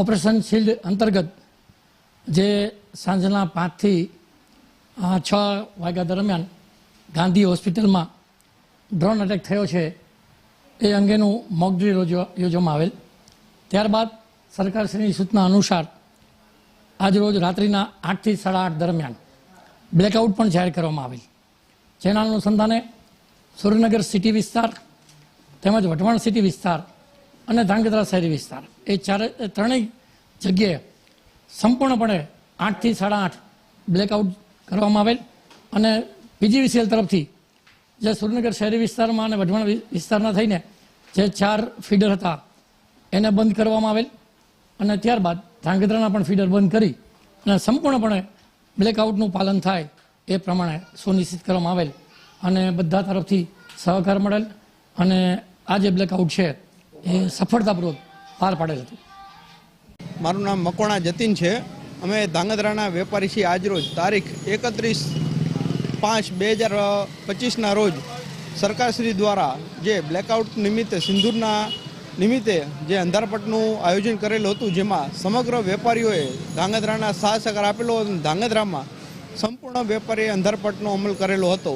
Operation shield અંતર્ગત જે સાંજના પાંચથી છ વાગ્યા દરમિયાન ગાંધી હોસ્પિટલમાં ડ્રોન અટેક થયો છે, એ અંગેનું મોક ડ્રીલ યોજવામાં આવેલ. ત્યારબાદ સરકારશ્રીની સૂચના અનુસાર આજરોજ રાત્રિના આઠથી સાડા આઠ દરમિયાન બ્લેકઆઉટ પણ જાહેર કરવામાં આવેલ. જેના અનુસંધાને સુરેન્દ્રનગર સિટી વિસ્તાર તેમજ વઢવાણ સિટી વિસ્તાર અને ધાંગધ્રા શહેરી વિસ્તાર. એ ચારે ત્રણેય જગ્યાએ સંપૂર્ણપણે આઠથી સાડા આઠ બ્લેકઆઉટ કરવામાં આવેલ અને પીજીવીસીએલ તરફથી જે સુરેન્દ્રનગર શહેરી વિસ્તારમાં અને વઢવાણ વિસ્તારના થઈને જે ચાર ફીડર હતા, એને બંધ કરવામાં આવેલ અને ત્યારબાદ ધાંગધ્રાના પણ ફીડર બંધ કરી અને સંપૂર્ણપણે બ્લેકઆઉટનું પાલન થાય એ પ્રમાણે સુનિશ્ચિત કરવામાં આવેલ અને બધા તરફથી સહકાર મળેલ અને આ જે બ્લેકઆઉટ છે એ સફળતાપૂર્વક પાર પાડેલ હતું. મારું નામ મકોણા જતીન છે. અમે ધાંગધ્રાના વેપારી છીએ આજરોજ તારીખ એકત્રીસ પાંચ બે હજાર પચીસના રોજ સરકારશ્રી દ્વારા જે બ્લેકઆઉટ નિમિત્તે સિંદૂરના નિમિત્તે જે અંધારપટનું આયોજન કરેલું હતું, જેમાં સમગ્ર વેપારીઓએ ધાંગધ્રાના સાથ સહકાર આપેલો હતો ધાંગધ્રામાં સંપૂર્ણ વેપારીએ અંધારપટનો અમલ કરેલો હતો.